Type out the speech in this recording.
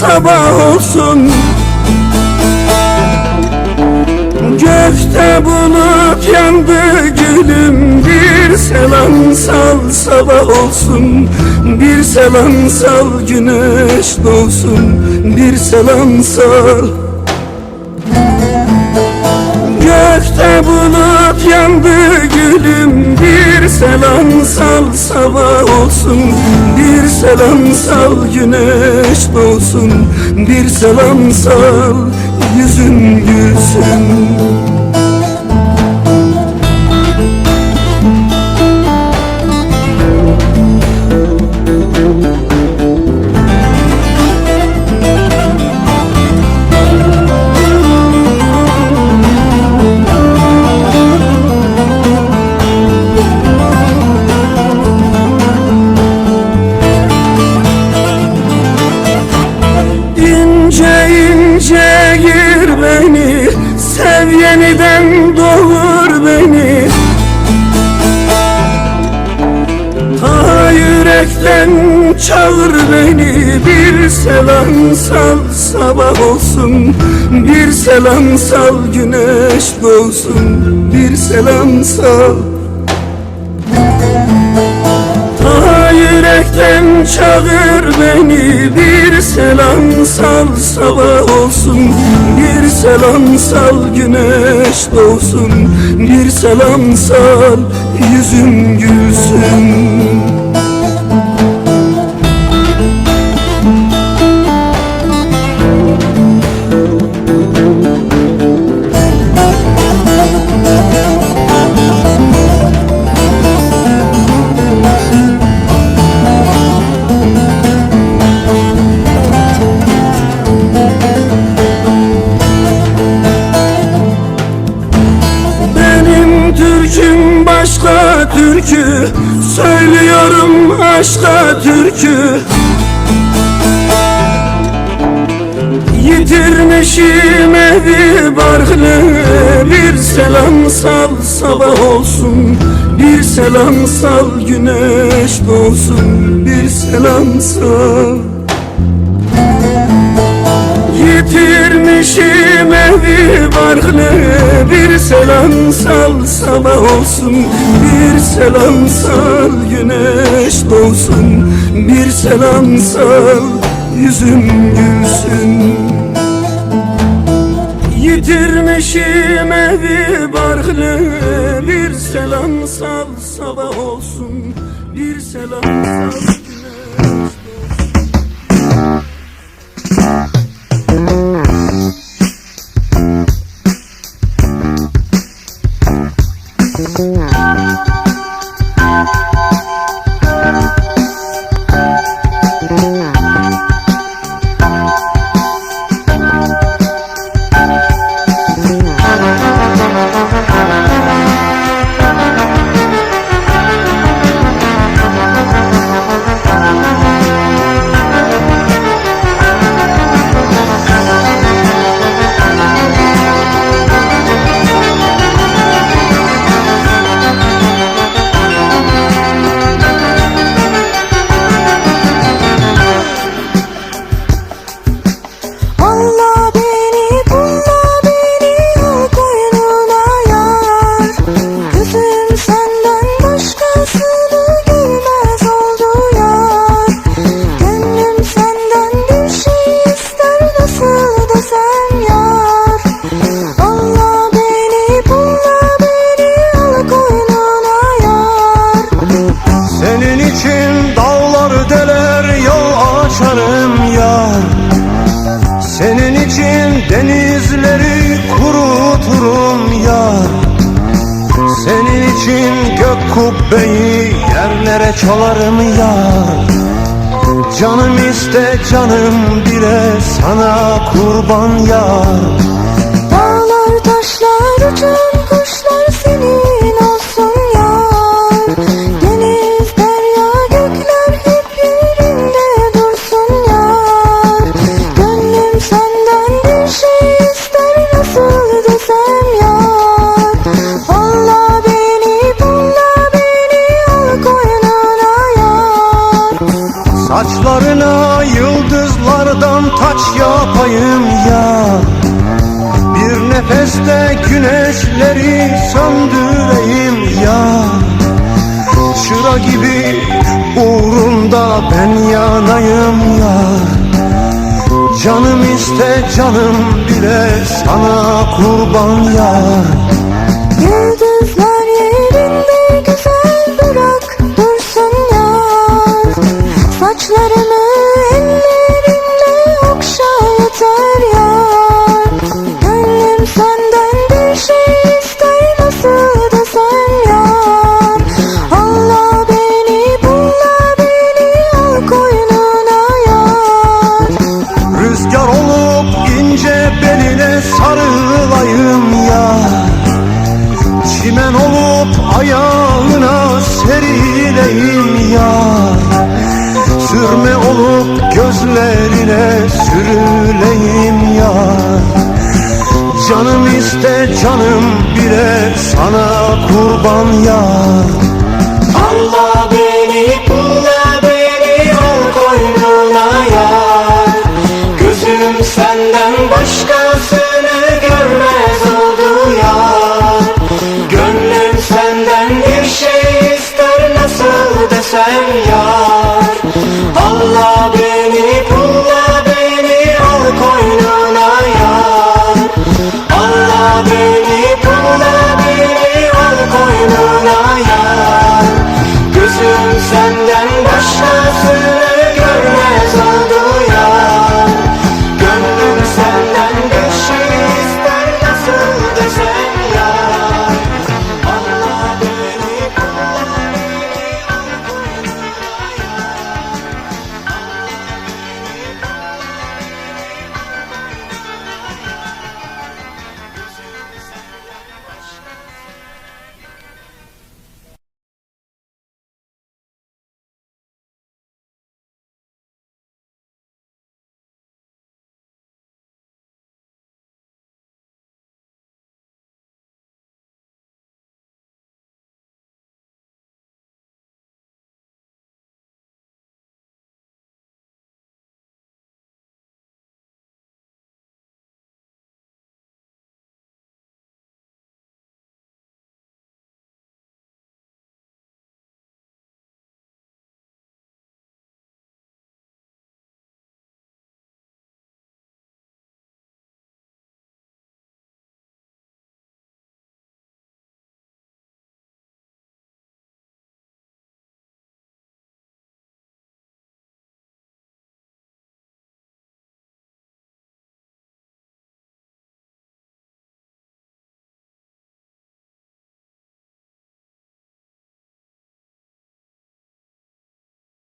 sabah olsun. Gökte bulut yandı gülüm Bir selam sal sabah olsun. Bir selam sal güneş doğsun Bir selam sal. Gökte bulut yandı gülüm Bir selam sal sabah olsun selam sal güneş doğsun. Bir selam sal yüzün gülsün çağır beni Bir selam sal sabah olsun. Bir selam sal güneş doğsun. Bir selam sal. Ta yürekten çağır beni Bir selam sal sabah olsun. Bir selam sal güneş doğsun. Bir selam sal yüzüm gülsün türkü Söylüyorum aşka türkü. Yitirmişim evi barkını Bir selam sal sabah olsun. Bir selam sal güneş doğsun Bir selam sal Yitirmişim evi barkını Bir selam sal sabah olsun. Bir selam sal güneş doğsun. Bir selam sal yüzüm gülsün. Yitirmişim evi barkını Bir selam sal sabah olsun. Bir selam sal güneş denizleri kuruturum yar Senin için gök kubbeyi yerlere çalarım yar Canım iste canım bile sana kurban yar canım bile sana kurban ya Sürme olup gözlerine sürüleyim ya? Canım iste canım bile sana kurban ya. Allah beni bulla beni al koynuna yar. Gözüm senden başkası